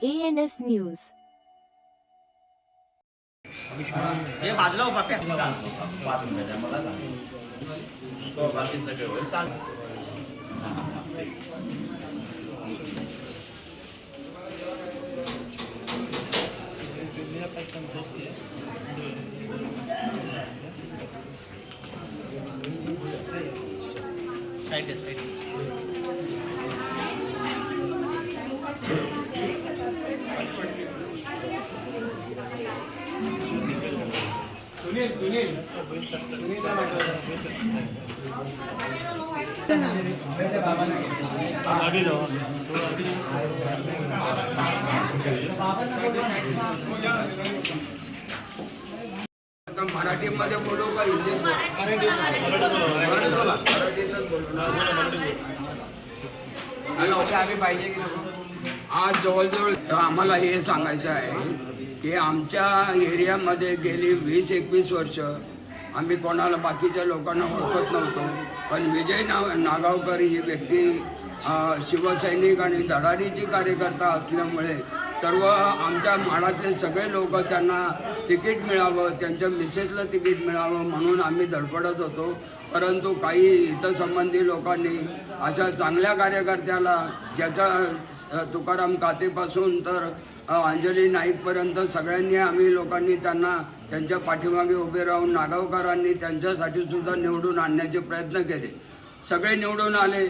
by ANS News. Sunil Sunil पाच आता मराठीमध्ये बोलू का हिंदी मराठी बोला. मराठीतच बोलू. ओके आम्ही पाहिजे की नको. आज जवळजवळ आम्हाला हे सांगायचं आहे की आमच्या एरियामध्ये गेली वीस एकवीस वर्ष आम्ही कोणाला बाकीच्या लोकांना ओळखत नव्हतो. पण विजय नाव नागावकर ही व्यक्ती शिवसैनिक आणि धडाडीची कार्यकर्ता असल्यामुळे सर्व आमच्या माडातले सगळे लोक त्यांना तिकीट मिळावं त्यांच्या मिसेसला तिकीट मिळावं म्हणून आम्ही धडपडत होतो. परंतु काही हितसंबंधी लोकांनी अशा चांगल्या कार्यकर्त्याला ज्याचा तुकाराम कातेपासून तर अंजली नाईकपर्यंत सगळ्यांनी आम्ही लोकांनी त्यांना त्यांच्या पाठीमागे उभे राहून नागावकरांनी त्यांच्यासाठी सुद्धा निवडून आणण्याचे प्रयत्न केले. सगळे निवडून आले.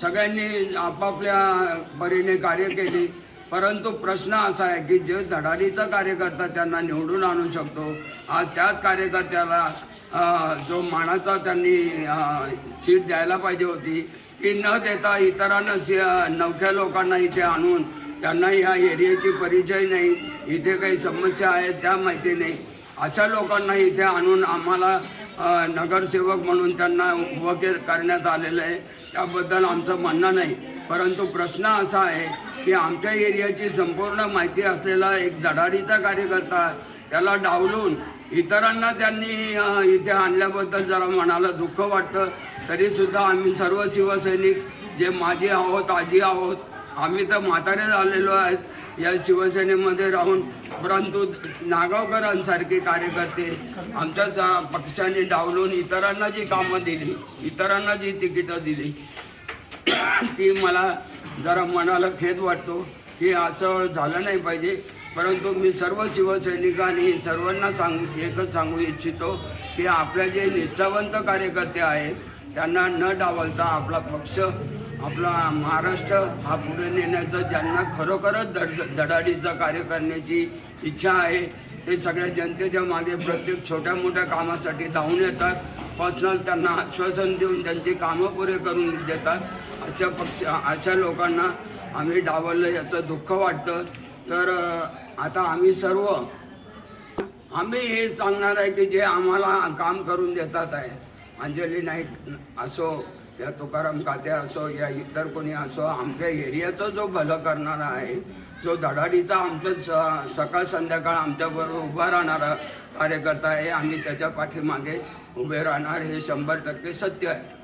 सगळ्यांनी आपापल्या परीने कार्य केली. परंतु प्रश्न असा आहे की जे धडाडीचा कार्यकर्ता त्यांना निवडून आणू शकतो आज त्याच कार्यकर्त्याला जो मानाचा त्यांनी सीट द्यायला पाहिजे होती ती न देता इतरांना सी नवख्या लोकांना इथे आणून त्यांना या एरियाची परिचय नाही इथे काही समस्या आहेत त्या माहिती नाही. अशा लोकांना इथे आणून आम्हाला नगरसेवक म्हणून त्यांना उभं के करण्यात आलेलं आहे. त्याबद्दल आमचं म्हणणं नाही. परंतु प्रश्न असा आहे की आमच्या एरियाची संपूर्ण माहिती असलेला एक धडाडीचा कार्यकर्ता त्याला डावलून इतरांना त्यांनी इथे आणल्याबद्दल जरा मनाला दुःख वाटतं. तरीसुद्धा आम्ही सर्व शिवसैनिक जे माजी आहोत आजी आहोत आम्ही तर म्हातारे झालेलो आहेत. या शिवसेनेमध्ये राहून परंतु नागावकरांसारखे कार्यकर्ते आमच्या सा- पक्षाने डावलून इतरांना जी कामं दिली इतरांना जी तिकीटं दिली ती मला जरा मनाला खेद वाटतो की असं झालं नाही पाहिजे. परंतु मी सर्व शिवसैनिकांनी सर्वांना सांगू एकच सांगू इच्छितो की आपल्या जे निष्ठावंत कार्यकर्ते आहेत त्यांना न डावलता आपला पक्ष आपला महाराष्ट्र हा पुढे नेण्याचं ज्यांना खरोखरच धड धडाडीचं कार्य करण्याची इच्छा आहे ते सगळ्या जनतेच्या मागे प्रत्येक छोट्या मोठ्या कामासाठी धावून येतात. पर्सनल त्यांना आश्वासन देऊन त्यांची कामं पुरे करून देतात. अशा पक्ष अशा लोकांना आम्ही डावललं याचं दुःख वाटतं. तर आता आम्ही सर्व आम्ही हे सांगणार आहे की जे आम्हाला काम करून देतात आहे. अंजली नाईक असो या तुकाराम काते असो या इतर कोणी असो आमच्या एरियाचं जो भलं करणारा आहे जो धडाडीचा आमचं स सकाळ संध्याकाळ आमच्याबरोबर उभा राहणारा कार्यकर्ता आहे आम्ही त्याच्या पाठीमागे उभे राहणार हे शंभर टक्के सत्य आहे.